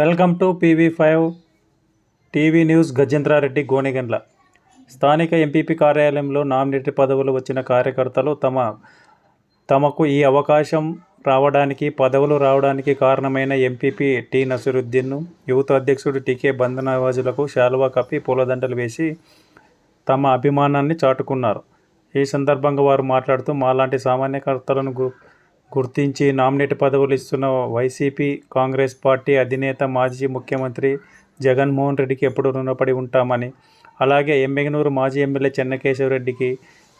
Welcome to PV five TV news Gajendra Reddy Gonegandla. స్థానిక MPP కార్యాలయంలో nominated పదవులు వచ్చిన కార్యకర్తలు తమ తమకు ఈ అవకాశం రావడానికి పదవులు రావడానికి కారణమైన ఎంపీపీ టి నసరుద్దీన్ను యువత అధ్యక్షుడు టీకే బంధనవాజులకు శాలువా కప్పి పూలదండలు వేసి తమ అభిమానాన్ని చాటుకున్నారు. ఈ సందర్భంగా వారు మాట్లాడుతూ మాలాంటి సామాన్యకర్తలను గు గుర్తించి నామినేట్ పదవులు ఇస్తున్న వైసీపీ కాంగ్రెస్ పార్టీ అధినేత మాజీ ముఖ్యమంత్రి జగన్మోహన్ రెడ్డికి ఎప్పుడు రుణపడి ఉంటామని అలాగే ఎమ్మెగనూరు మాజీ ఎమ్మెల్యే చెన్నకేశవరెడ్డికి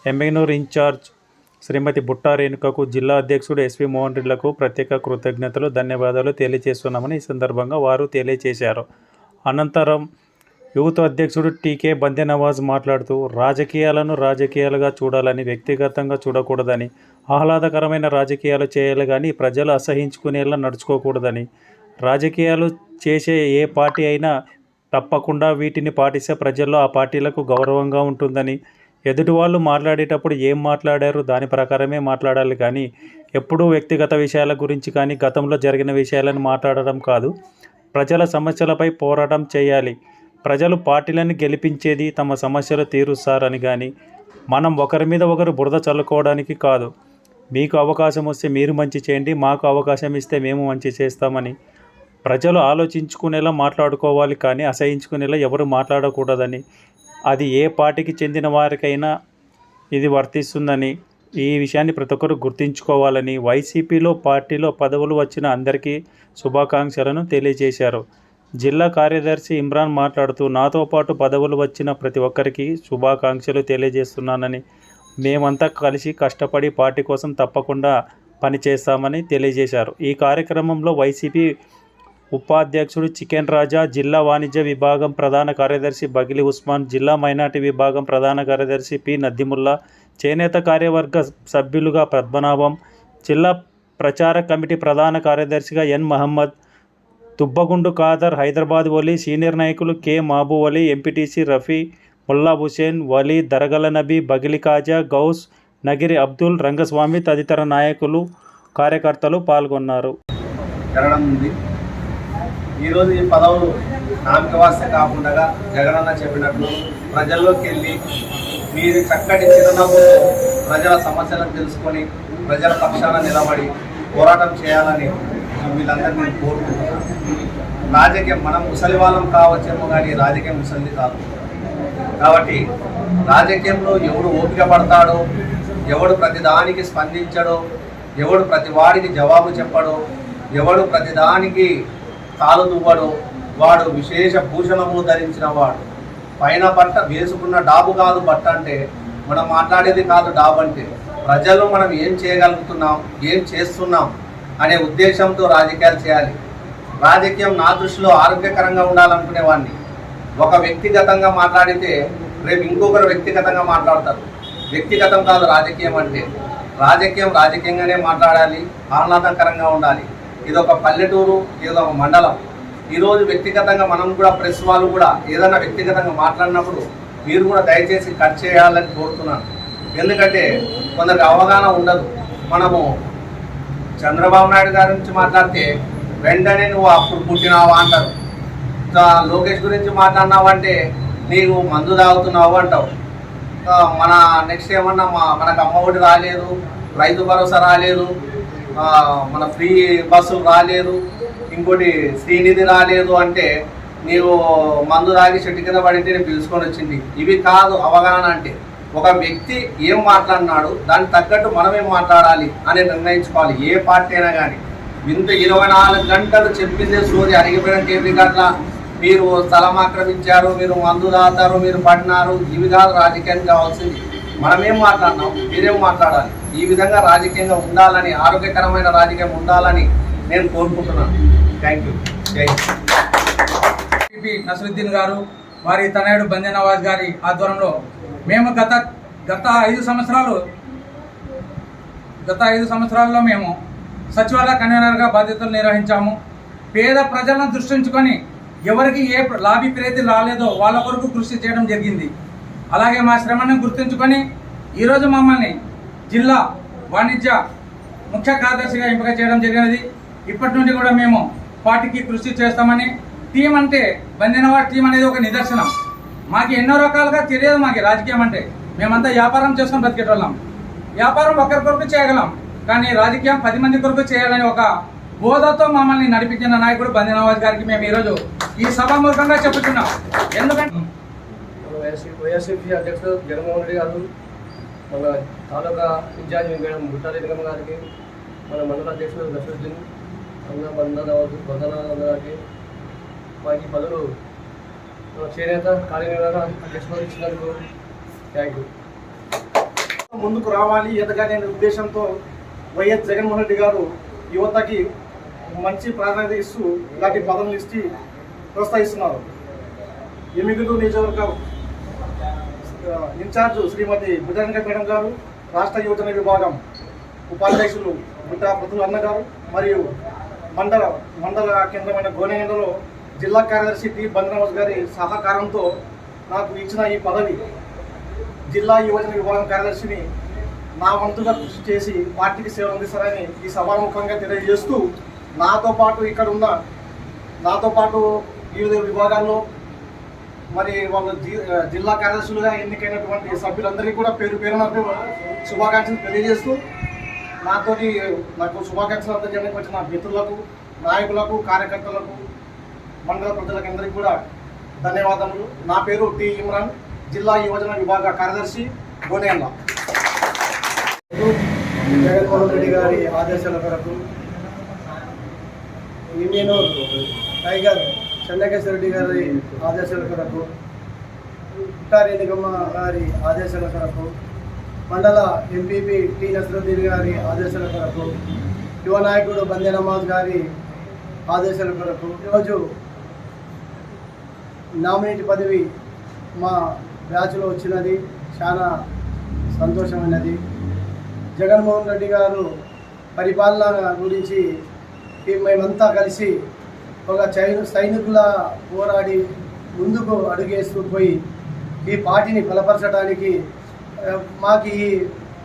ఎమ్మెగనూరు ఇన్ఛార్జ్ శ్రీమతి బుట్టా రేణుకకు జిల్లా అధ్యక్షుడు ఎస్వి మోహన్ రెడ్డిలకు ప్రత్యేక కృతజ్ఞతలు ధన్యవాదాలు తెలియజేస్తున్నామని ఈ సందర్భంగా వారు తెలియజేశారు. అనంతరం యువత అధ్యక్షుడు టీకే బందె నవాజ్ మాట్లాడుతూ రాజకీయాలను రాజకీయాలుగా చూడాలని వ్యక్తిగతంగా చూడకూడదని ఆహ్లాదకరమైన రాజకీయాలు చేయాలి కానీ ప్రజలు అసహించుకునేలా నడుచుకోకూడదని రాజకీయాలు చేసే ఏ పార్టీ అయినా తప్పకుండా వీటిని పాటిస్తే ప్రజల్లో ఆ పార్టీలకు గౌరవంగా ఉంటుందని ఎదుటి వాళ్ళు మాట్లాడేటప్పుడు ఏం మాట్లాడారు దాని ప్రకారమే మాట్లాడాలి కానీ ఎప్పుడూ వ్యక్తిగత విషయాల గురించి కానీ గతంలో జరిగిన విషయాలను మాట్లాడడం కాదు ప్రజల సమస్యలపై పోరాటం చేయాలి. ప్రజలు పార్టీలను గెలిపించేది తమ సమస్యలు తీరుస్తారని కానీ మనం ఒకరి మీద ఒకరు బురద చల్లుకోవడానికి కాదు. మీకు అవకాశం వస్తే మీరు మంచి చేయండి మాకు అవకాశం ఇస్తే మేము మంచి చేస్తామని. ప్రజలు ఆలోచించుకునేలా మాట్లాడుకోవాలి కానీ అసహించుకునేలా ఎవరు మాట్లాడకూడదని. అది ఏ పార్టీకి చెందిన వారికైనా ఇది వర్తిస్తుందని ఈ విషయాన్ని ప్రతి ఒక్కరు గుర్తుంచుకోవాలని వైసీపీలో పార్టీలో పదవులు వచ్చిన అందరికీ శుభాకాంక్షలను తెలియజేశారు. జిల్లా కార్యదర్శి ఇమ్రాన్ మాట్లాడుతూ నాతో పాటు పదవులు వచ్చిన ప్రతి ఒక్కరికి శుభాకాంక్షలు తెలియజేస్తున్నానని. మేమంతా కలిసి కష్టపడి పార్టీ కోసం తప్పకుండా పనిచేస్తామని తెలియజేశారు. ఈ కార్యక్రమంలో వైసీపీ ఉపాధ్యక్షుడు చికెన్ రాజా జిల్లా వాణిజ్య విభాగం ప్రధాన కార్యదర్శి బగిలి ఉస్మాన్ జిల్లా మైనార్టీ విభాగం ప్రధాన కార్యదర్శి పి. నద్దిముల్లా చేనేత కార్యవర్గ సభ్యులుగా పద్మనాభం జిల్లా ప్రచార కమిటీ ప్రధాన కార్యదర్శిగా ఎన్. మహమ్మద్ తుబ్బగుండు ఖాదర్ హైదరాబాద్ వలీ సీనియర్ నాయకులు కె మాబు వలీ ఎంపీటీసీ రఫీ ముల్లా హుసేన్ వలీ దరగల నబీ బగిలి కాజా గౌస్ నగిరి అబ్దుల్ రంగస్వామి తదితర నాయకులు కార్యకర్తలు పాల్గొన్నారు. ఈరోజు ఈ పదవులు నామకవాస్య కాకుండా జగనన్న చెప్పినట్లు ప్రజల్లోకి వెళ్ళి మీరు చక్కటి చిరునవ్వుతో ప్రజల సమస్యలను తెలుసుకొని ప్రజల పక్షాన నిలబడి పోరాటం చేయాలని వీళ్ళందరినీ కోరుకుంటున్నాను రాజకీయం మనం ముసలి వాళ్ళం కావచ్చేమో కానీ రాజకీయం ముసలిది కాదు. కాబట్టి రాజకీయంలో ఎవడు ఓపిక పడతాడో ఎవడు ప్రతిదానికి స్పందించడో ఎవడు ప్రతి వాడికి జవాబు చెప్పడో ఎవడు ప్రతిదానికి తాలు దువ్వడో వాడు విశేష భూషణము ధరించిన వాడు. పైన బట్ట వేసుకున్న డాబు కాదు బట్ట అంటే మనం మాట్లాడేది కాదు డాబు అంటే ప్రజలు మనం ఏం చేయగలుగుతున్నాం ఏం చేస్తున్నాం అనే ఉద్దేశంతో రాజకీయాలు చేయాలి. రాజకీయం నా దృష్టిలో ఆరోగ్యకరంగా ఉండాలనుకునే వాడిని ఒక వ్యక్తిగతంగా మాట్లాడితే రేపు ఇంకొకరు వ్యక్తిగతంగా మాట్లాడతారు. వ్యక్తిగతం కాదు రాజకీయం అంటే. రాజకీయం రాజకీయంగానే మాట్లాడాలి ఆహ్లాదకరంగా ఉండాలి. ఇది ఒక పల్లెటూరు ఇది ఒక మండలం ఈరోజు వ్యక్తిగతంగా మనం కూడా ప్రెస్ వాళ్ళు కూడా ఏదైనా వ్యక్తిగతంగా మాట్లాడినప్పుడు మీరు కూడా దయచేసి కట్ చేయాలని కోరుతున్నాను. ఎందుకంటే కొందరికి అవగాహన ఉండదు. మనము చంద్రబాబు నాయుడు గారి నుంచి మాట్లాడితే వెంటనే నువ్వు అప్పుడు పుట్టినావా అంటారు. ఇంకా లోకేష్ గురించి మాట్లాడినావంటే నీవు మందు తాగుతున్నావు అంటావు. మన నెక్స్ట్ ఏమన్నా మా మనకు అమ్మ ఒకటి రాలేదు రైతు భరోసా రాలేదు మన ఫ్రీ బస్సు రాలేదు ఇంకోటి శ్రీనిధి రాలేదు అంటే నీవు మందు తాగి చెట్టు కింద పడితే నేను పిలుచుకొని వచ్చింది. ఇవి కాదు అవగాహన అంటే. ఒక వ్యక్తి ఏం మాట్లాడినాడు దానికి తగ్గట్టు మనం ఏం మాట్లాడాలి అని నిర్ణయించుకోవాలి. ఏ పార్టీ అయినా కానీ ఇంత ఇరవై నాలుగు గంటలు చెప్పిందే సూర్య అరిగిపోయిన టీవీ గట్ల మీరు స్థలం ఆక్రమించారు మీరు మందు దాతారు మీరు పడినారు. ఇవి కాదు రాజకీయానికి కావాల్సింది. మనమేం మాట్లాడినాం మీరేం మాట్లాడాలి. ఈ విధంగా రాజకీయంగా ఉండాలని ఆరోగ్యకరమైన రాజకీయం ఉండాలని నేను కోరుకుంటున్నాను. థ్యాంక్ యూ జై నసరుద్దీన్ గారు వారి తనయుడు బందె నవాజ్ గారి ఆధ్వర్యంలో మేము గత గత ఐదు సంవత్సరాలు గత ఐదు సంవత్సరాల్లో మేము సచివాలయ కన్వీనర్గా బాధ్యతలు నిర్వహించాము. పేద ప్రజలను దృష్టించుకొని ఎవరికి ఏ లాభీ ప్రేతి రాలేదో వాళ్ళ కొరకు కృషి చేయడం జరిగింది. అలాగే మా శ్రమను గుర్తుంచుకొని ఈరోజు మమ్మల్ని జిల్లా వాణిజ్య ముఖ్య కార్యదర్శిగా ఎంపిక చేయడం జరిగినది. ఇప్పటి నుండి కూడా మేము పార్టీకి కృషి చేస్తామని. టీం అంటే బందినవాడ టీం అనేది ఒక నిదర్శనం. మాకు ఎన్నో రకాలుగా తెలియదు మాకు రాజకీయం అంటే. మేమంతా వ్యాపారం చేసుకొని బ్రతికేటోళ్ళం. వ్యాపారం ఒకరి కొరకు చేయగలం కానీ రాజకీయం పది మంది కొరకు చేయాలని ఒక బోధతో మమ్మల్ని నడిపించిన నాయకుడు బందినవాజ్ గారికి మేము ఈరోజు ఈ సభాముఖంగా చెప్పుతున్నాం ఎందుకంటే మన వైఎస్సీ అధ్యక్షుడు జగన్మోహన్ రెడ్డి గారు మన తాలూకా ఇన్ఛార్జ్ మేడం గుట్టారెడ్డి గారికి మన మండల అధ్యక్షుడు నసరుద్దీన్ అన్న బంధన బంధన గారికి మాకు పదవులు చేనేత కార్యనిర్వహణ అధ్యక్షుడు ఇచ్చినందుకు థ్యాంక్ యూ ముందుకు రావాలి ఎదగాలి అనే ఉద్దేశంతో వైఎస్ జగన్మోహన్ రెడ్డి గారు యువతకి మంచి ప్రాధాన్యత ఇస్తూ ఇలాంటి పదవులు ఇచ్చి ప్రోత్సహిస్తున్నారు. ఎమిగులు నియోజకవర్గం ఇన్ఛార్జ్ శ్రీమతి బుధరంగ మేడం గారు రాష్ట్ర యువజన విభాగం ఉపాధ్యక్షులు బుట్టా ప్రతులు అన్న గారు మరియు మండల మండల కేంద్రమైన గోనెగండలో జిల్లా కార్యదర్శి టి. బంద్రమోజ్ గారి సహకారంతో నాకు ఇచ్చిన ఈ పదవి జిల్లా యువజన విభాగం కార్యదర్శిని నా వంతుగా కృషి చేసి పార్టీకి సేవలు అందిస్తారని ఈ సభాముఖంగా తెలియజేస్తూ నాతో పాటు ఇక్కడ ఉన్న నాతో పాటు వివిధ విభాగాల్లో మరి వాళ్ళ జి- జిల్లా కార్యదర్శులుగా ఎన్నికైనటువంటి సభ్యులందరికీ కూడా పేరు పేరున శుభాకాంక్షలు తెలియజేస్తూ నాతోటి నాకు శుభాకాంక్షలు అందజేయడానికి వచ్చిన మిత్రులకు నాయకులకు కార్యకర్తలకు మండల ప్రజలకందరికీ కూడా ధన్యవాదములు. నా పేరు టి ఇమ్రాన్ జిల్లా యువజన విభాగ కార్యదర్శి గోనేంల జగన్మోహన్ రెడ్డి గారి ఆదేశాల మేరకు నేను టైగర్ చెన్నకేశ్వర రెడ్డి గారి ఆదేశాల కొరకు పుట్టారెడ్డిగమ్మ గారి ఆదేశాల కొరకు మండల ఎంపీపీ టి నసరుద్దీన్ గారి ఆదేశాల కొరకు యువ నాయకుడు బందే నమాజ్ గారి ఆదేశాల కొరకు ఈరోజు నామినేట్ పదవి మా బ్యాచ్లో వచ్చినది. చాలా సంతోషమైనది. జగన్మోహన్ రెడ్డి గారు పరిపాలన గురించి మేమంతా కలిసి ఒక చైను సైనికుల పోరాడి ముందుకు అడుగేస్తూ పోయి ఈ పార్టీని బలపరచడానికి మాకు ఈ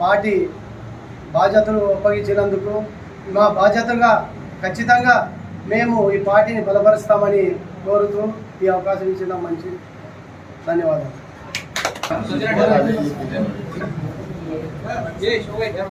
పార్టీ బాధ్యతలు అప్పగించినందుకు మా బాధ్యతగా ఖచ్చితంగా మేము ఈ పార్టీని బలపరుస్తామని కోరుతూ ఈ అవకాశం ఇచ్చిన మంచి ధన్యవాదాలు